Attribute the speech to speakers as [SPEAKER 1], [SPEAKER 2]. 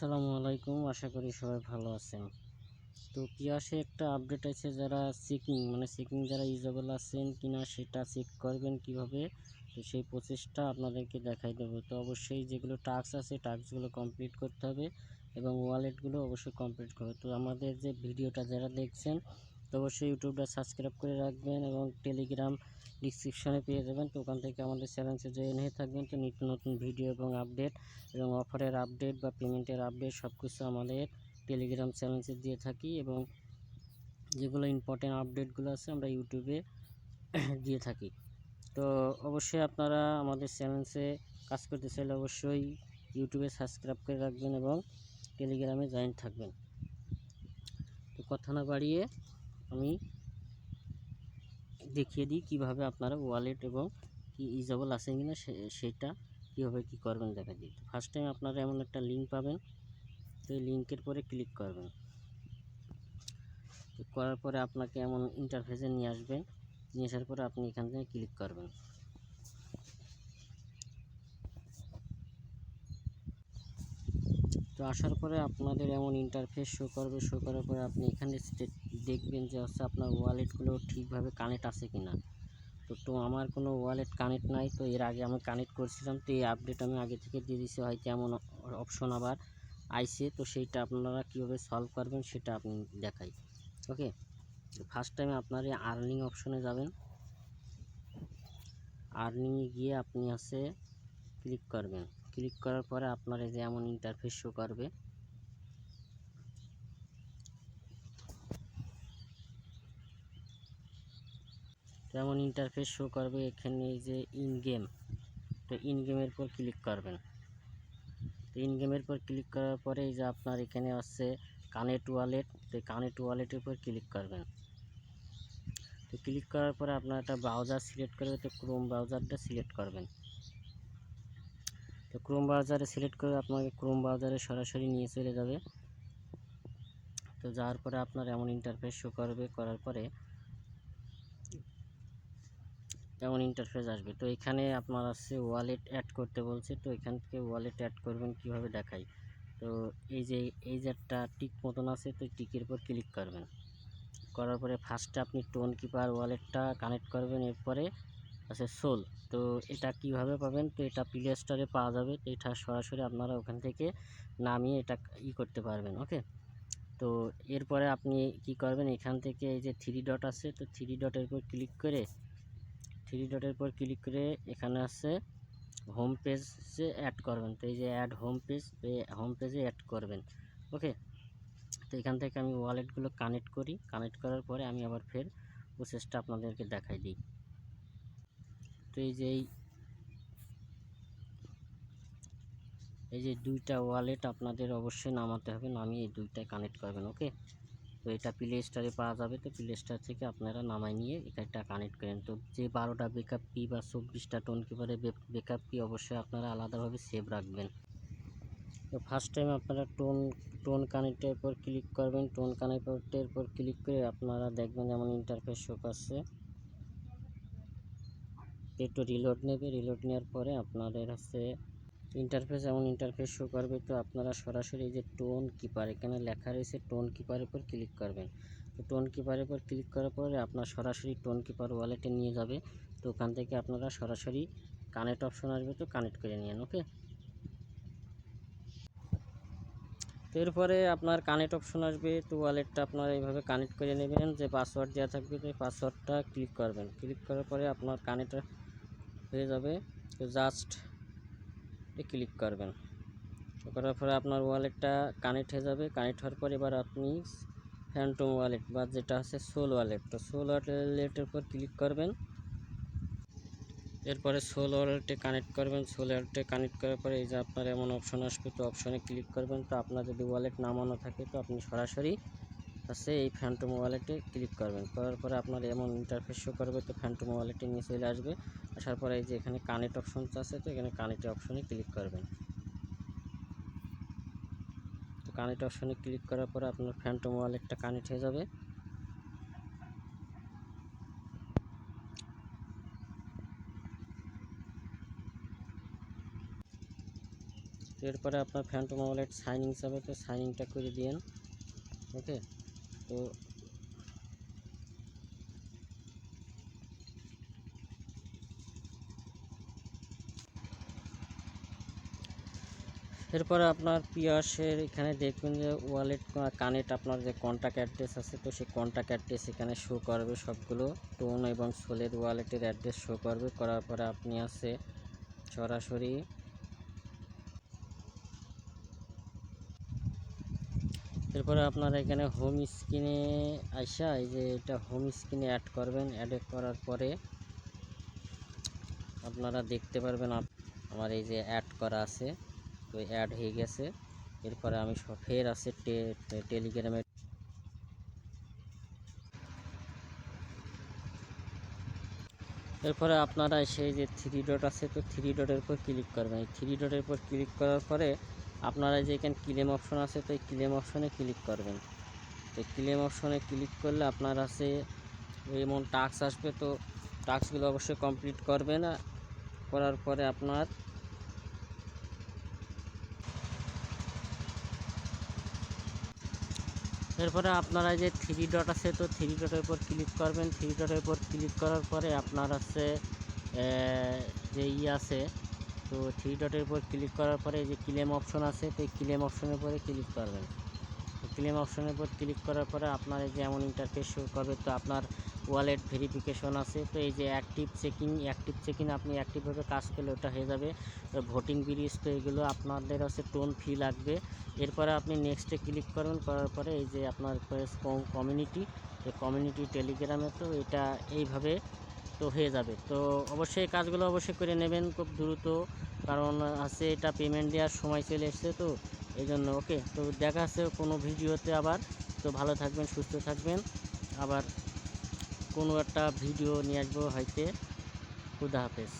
[SPEAKER 1] আসসালামু আলাইকুম, আশা করি সবাই ভালো আছেন। তো পিয়াসে একটা আপডেট আছে, যারা চেকিং মানে চেকিং যারা ইউজেবল আছেন কিনা সেটা চেক করবেন কীভাবে। তো সেই প্রসেসটা আপনাদেরকে দেখাই দেবো। তো অবশ্যই যেগুলো টাস্ক আছে টাস্কগুলো কমপ্লিট করতে হবে এবং ওয়ালেটগুলো অবশ্যই কমপ্লিট করবে তো আমাদের যে ভিডিওটা যারা দেখছেন তো অবশ্যই ইউটিউবটা সাবস্ক্রাইব করে রাখবেন এবং টেলিগ্রাম ডিসক্রিপশনে পেয়ে যাবেন। তো ওখান থেকে আমাদের চ্যানেলে জয়েন হয়ে থাকবেন। তো নিত্য নতুন ভিডিও এবং আপডেট এবং অফারের আপডেট বা পেমেন্টের আপডেট সব কিছু আমাদের টেলিগ্রাম চ্যানেলে দিয়ে থাকি এবং যেগুলো ইম্পর্টেন্ট আপডেটগুলো আছে আমরা ইউটিউবে দিয়ে থাকি। তো অবশ্যই আপনারা আমাদের চ্যানেলসে কাজ করতে চাইলে অবশ্যই ইউটিউবে সাবস্ক্রাইব করে রাখবেন এবং টেলিগ্রামে জয়েন থাকবেন। তো কথা না বাড়িয়ে আমি দেখিয়ে দিই কীভাবে আপনারা ওয়ালেট এবং কি ইজাবল আছে কিনা সেটা কীভাবে কি করবেন দেখা দিই ফার্স্ট টাইম আপনারা এমন একটা লিঙ্ক পাবেন, তো এই লিঙ্কের পরে ক্লিক করবেন। করার পরে আপনাকে এমন ইন্টারফেসে নিয়ে আসবে, নিয়ে আসার পরে আপনি এখান থেকে ক্লিক করবেন। তো আসার পরে আপনাদের এমন ইন্টারফেস শো করবে শো করার পরে আপনি এখানে দেখবেন যে হচ্ছে আপনার ওয়ালেটগুলো ঠিকভাবে কানেক্ট আছে কি না তো তো আমার কোনো ওয়ালেট কানেক্ট নাই, তো এর আগে আমি কানেক্ট করছিলাম, তো এই আপডেট আমি আগে থেকে দিয়ে দিছি হয়তো এমন অপশন আবার আইসে তো সেইটা আপনারা কীভাবে সলভ করবেন সেটা আপনি দেখাই। ওকে ফার্স্ট টাইমে আপনার এই আর্নিং অপশনে যাবেন। আর্নিংয়ে গিয়ে আপনি আছে ক্লিক করবেন। ক্লিক করার পরে আপনার এই যে এমন ইন্টারফেস শো করবে। যেমন ইন্টারফেস শো করবে এখানে এই যে ইন গেম তো ইন গেমের পর ক্লিক করবেন। তো ইন গেমের পর ক্লিক করার পরে এই যে আপনার এখানে আছে কানেক্ট ওয়ালেট তো কানেক্ট ওয়ালেটের উপর ক্লিক করবেন। তো ক্লিক করার পরে আপনার একটা ব্রাউজার সিলেক্ট করবে। তো ক্রোম ব্রাউজারটা সিলেক্ট করবেন। তো ক্রোম ব্রাউজারে সিলেক্ট করে আপনাকে ক্রোম ব্রাউজারে সরাসরি নিয়ে চলে যাবে। তো যাওয়ার পরে আপনার এমন ইন্টারফেস শো করবে, করার পরে এমন ইন্টারফেস আসবে। তো এখানে আপনার আছে ওয়ালেট অ্যাড করতে বলছে, তো এখান থেকে ওয়ালেট অ্যাড করবেন কীভাবে দেখাই? তো এই যে এই যে একটা টিক মতন আছে, তো টিকের উপর ক্লিক করবেন। করার পরে ফার্স্টে আপনি টোন কিপার ওয়ালেটটা কানেক্ট করবেন, এরপরে আছে সোল তো এটা কীভাবে পাবেন? তো এটা প্লে স্টোরে পাওয়া যাবে। তো এটা সরাসরি আপনারা ওখান থেকে নামিয়ে এটা ই করতে পারবেন, ওকে? তো এরপরে আপনি কি করবেন? এখান থেকে এই যে থ্রি ডট আছে, তো থ্রি ডটের উপর ক্লিক করে থ্রি ডটের উপর ক্লিক করে এখানে আছে হোম পেজে অ্যাড করবেন। তো এই যে অ্যাড হোম পেজ হোম পেজে অ্যাড করবেন, ওকে? তো এখান থেকে আমি ওয়ালেটগুলো কানেক্ট করি। কানেক্ট করার পরে আমি আবার ফের প্রসেসটা আপনাদেরকে দেখাই দিই। তো এই যে এই যে দুইটা ওয়ালেট আপনাদের অবশ্যই নামাতে হবে নামিয়ে এই দুইটায় কানেক্ট করবেন ওকে তো এটা প্লে স্টোরে পাওয়া যাবে, তো প্লে স্টোর থেকে আপনারা নামাই নিয়ে এটা কানেক্ট করেন। তো যে বারোটা বেকআপ পি বা চব্বিশটা টোন কিপারে বেকআপ পি অবশ্যই আপনারা আলাদাভাবে সেভ রাখবেন। তো ফার্স্ট টাইম আপনারা টোন টোন কানেক্টের পর ক্লিক করবেন টোন কানেক্টের পর ক্লিক করে আপনারা দেখবেন যেমন ইন্টারফেস শো করছে। একটু রিলোড নেবে রিলোড নেওয়ার পরে আপনাদের হচ্ছে ইন্টারফেস এমন ইন্টারফেস শো করবে, তো আপনারা সরাসরি এই যে টোন কিপার এখানে লেখা রয়েছে টোন কিপারের উপর ক্লিক করবেন। তো টোন কিপারের উপর ক্লিক করার পরে আপনার সরাসরি টোন কিপার ওয়ালেটে নিয়ে যাবে। তো ওখান থেকে আপনারা সরাসরি কানেক্ট অপশন আসবে, তো কানেক্ট করে নিন ওকে তো এরপরে আপনার কানেক্ট অপশন আসবে, তো ওয়ালেটটা আপনারা এইভাবে কানেক্ট করে নেবেন, যে পাসওয়ার্ড দেওয়া থাকবে, তো পাসওয়ার্ডটা ক্লিক করবেন। ক্লিক করার পরে আপনার কানেক্ট হয়ে যাবে। জাস্ট ক্লিক করবেন। করার পরে আপনার ওয়ালেটটা কানেক্ট হয়ে যাবে। কানেক্ট হওয়ার পর এবার আপনি ফ্যান্টম ওয়ালেট বা যেটা আছে সোল ওয়ালেট তো সোল ওয়ালেটের উপর ক্লিক করবেন। এরপরে সোল ওয়ালেটে কানেক্ট করবেন। সোল ওয়ালেটে কানেক্ট করার পরে এই যে আপনার এমন অপশন আসবে, তো অপশনে ক্লিক করবেন। তো আপনার যদি ওয়ালেট নামানো থাকে, তো আপনি সরাসরি আছে এই ফ্যান্টম ওয়ালেটে ক্লিক করবেন। করার পরে আপনার এমন ইন্টারফেস শো করবে, তো ফ্যান্টম ওয়ালেটে নিয়ে চলে আসবে। আসার পরে এই যে এখানে কানেক্ট অপশন আছে, তো এখানে কানেক্ট অপশনে ক্লিক করবেন। তো কানেক্ট অপশনে ক্লিক করার পরে আপনার ফ্যান্টম ওয়ালেটটা কানেক্ট হয়ে যাবে। এরপরে আপনার ফ্যান্টম ওয়ালেট সাইনিং যাবে তো সাইনিংটা করে দিন ওকে তো এরপরে আপনার পিয়াসের এখানে দেখবেন যে ওয়ালেট কানেক্ট আপনার যে কন্ট্যাক্ট অ্যাড্রেস আছে, তো সেই কন্ট্যাক্ট অ্যাড্রেস এখানে শো করবে সবগুলো। টোন এবং সোলের ওয়ালেটের অ্যাড্রেস শো করবে, করার পরে আপনি আছে সরাসরি। এরপরে আপনারা এখানে হোম স্ক্রিনে আইসা, এই যে এটা হোম স্ক্রিনে অ্যাড করবেন অ্যাড করার পরে আপনারা দেখতে পারবেন আমার এই যে অ্যাড করা আছে। তো অ্যাড হয়ে গেছে। এরপরে আমি ফের আছে টেলিগ্রামে এরপরে আপনারা সেই যে থ্রি ডট আছে, তো থ্রি ডটের উপর ক্লিক করবেন। এই থ্রি ডটের উপর ক্লিক করার পরে আপনারা যে এখানে ক্লেম অপশন আছে, তো এই ক্লেম অপশনে ক্লিক করবেন। তো ক্লেম অপশনে ক্লিক করলে আপনার আছে এমন টাস্ক আসবে, তো টাস্কগুলো অবশ্যই কমপ্লিট করবেন। করার পরে আপনার এরপরে আপনারা যে থ্রি ডট আছে, তো থ্রি ডটের উপর ক্লিক করবেন। থ্রি ডটের উপর ক্লিক করার পরে আপনার আছে যে ই আছে, তো থ্রি ডটের উপর ক্লিক করার পরে যে ক্লেম অপশন আছে, তো ক্লেম অপশনের উপরে ক্লিক করবেন। ক্লেম অপশনের উপর ক্লিক করার পরে আপনার এই যে এমন ইন্টারফেস শো করবে, তো আপনার ওয়ালেট ভেরিফিকেশন আছে। তো এই যে অ্যাক্টিভ চেকিং অ্যাক্টিভ চেকিং আপনি অ্যাক্টিভভাবে কাজ করলে ওটা হয়ে যাবে। ভোটিং ব্রিজ তো এগুলো আপনাদের হচ্ছে টোন ফি লাগবে। এরপরে আপনি নেক্সটে ক্লিক করবেন, করার পরে এই যে আপনার কমিউনিটি কমিউনিটি টেলিগ্রামে তো এটা এইভাবে তো হয়ে যাবে। তো অবশ্যই কাজগুলো অবশ্যই করে নেবেন, খুব দ্রুত। কারণ আছে এটা পেমেন্ট দেওয়ার সময় চলে এসছে তো এই জন্য ওকে তো দেখা আছে কোনো ভিডিওতে আবার। তো ভালো থাকবেন, সুস্থ থাকবেন। আবার কোনো একটা ভিডিও নিয়ে আসব হয়তো। খুদা হাফেজ।